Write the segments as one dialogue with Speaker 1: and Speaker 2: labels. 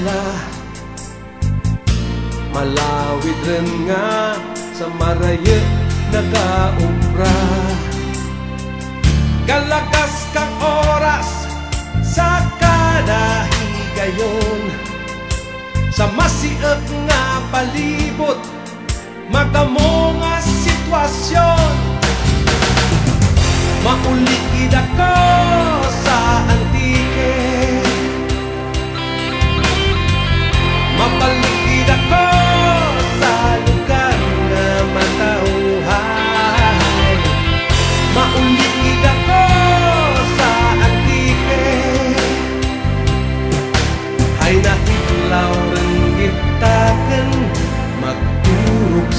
Speaker 1: pala Malawid rin nga sa marayet nagaubra Kalakas kang oras sa kanahigayon Sa masiag nga palibot Magamo nga sitwasyon. Maulikid ako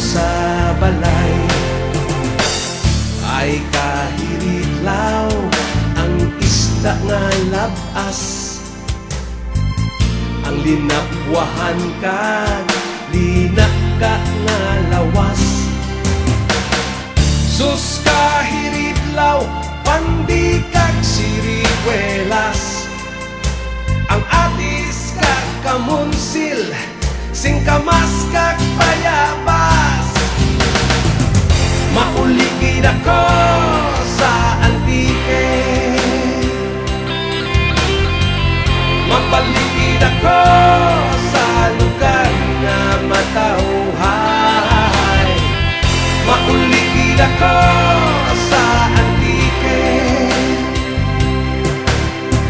Speaker 1: sa balay. Ay kahiritlaw Ang isda nga labas. Ang linapwahan ka Linak ka nga lawas. Sus kahiritlaw Pandikag siriwelas Ang atis kag kamunsil Singkamas kag payabas Mauligid ako sa antike Mapaligid na matauhay Mauligid ako sa antike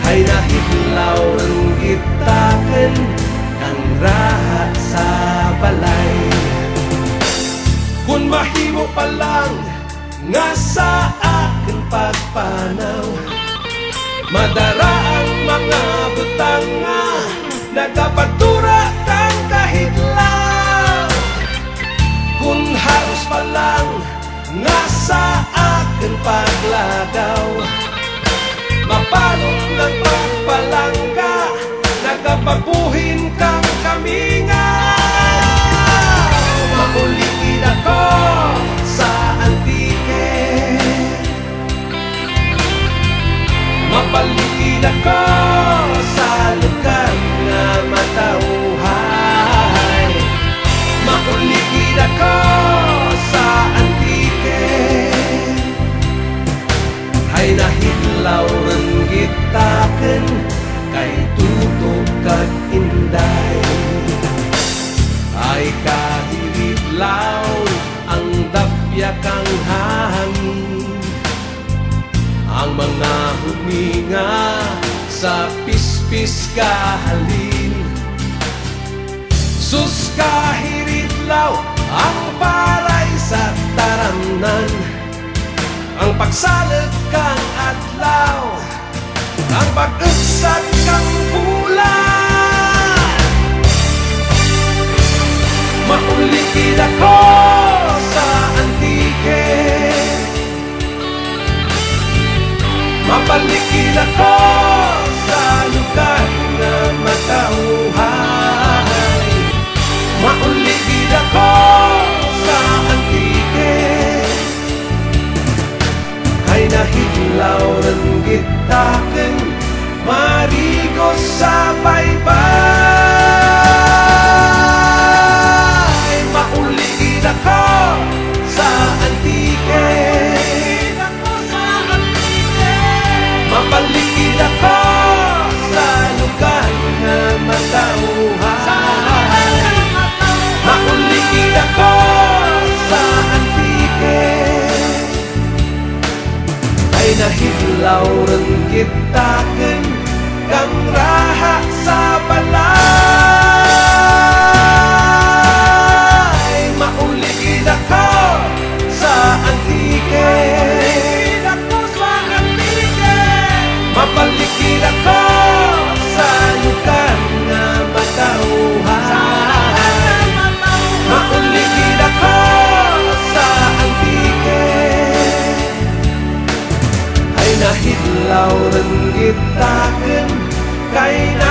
Speaker 1: ng gitaken Ang raha sa balay Kung mahimo pa Nga sa akin pagpanaw Madara ang mga butang nga Nagapatura kang kahitlaw Kung halos pa lang Nga sa akin paglagaw Mapalong ng pagpalangga Nagapabuhin kang kaminga rin gitaken Kay tutok kag inday Ay kahilitlaw Ang dapya kang hangin Ang mga Sa pispis kahalin. Sus kahiritlaw Ang paray sa taramnan. Ang pagsalag kang adlaw Ang pag-usad kang bulan. Maulikid ako sa antike Mapalikid ako sa lugar na matauhay Maulikid ako sa ng Marigo sa baybay. Mauligid ako sa antike Mapaligid ako sa lugar na matauhay Mauligid ako sa antike ay nahitlaw rin gitaken kang raha sa balay Mauligid ako sa antike Mapaligid ako sa lugar na matauhay Mauligid ako sa antike ay nahitlaw ng gitaken kay nanay kag tatay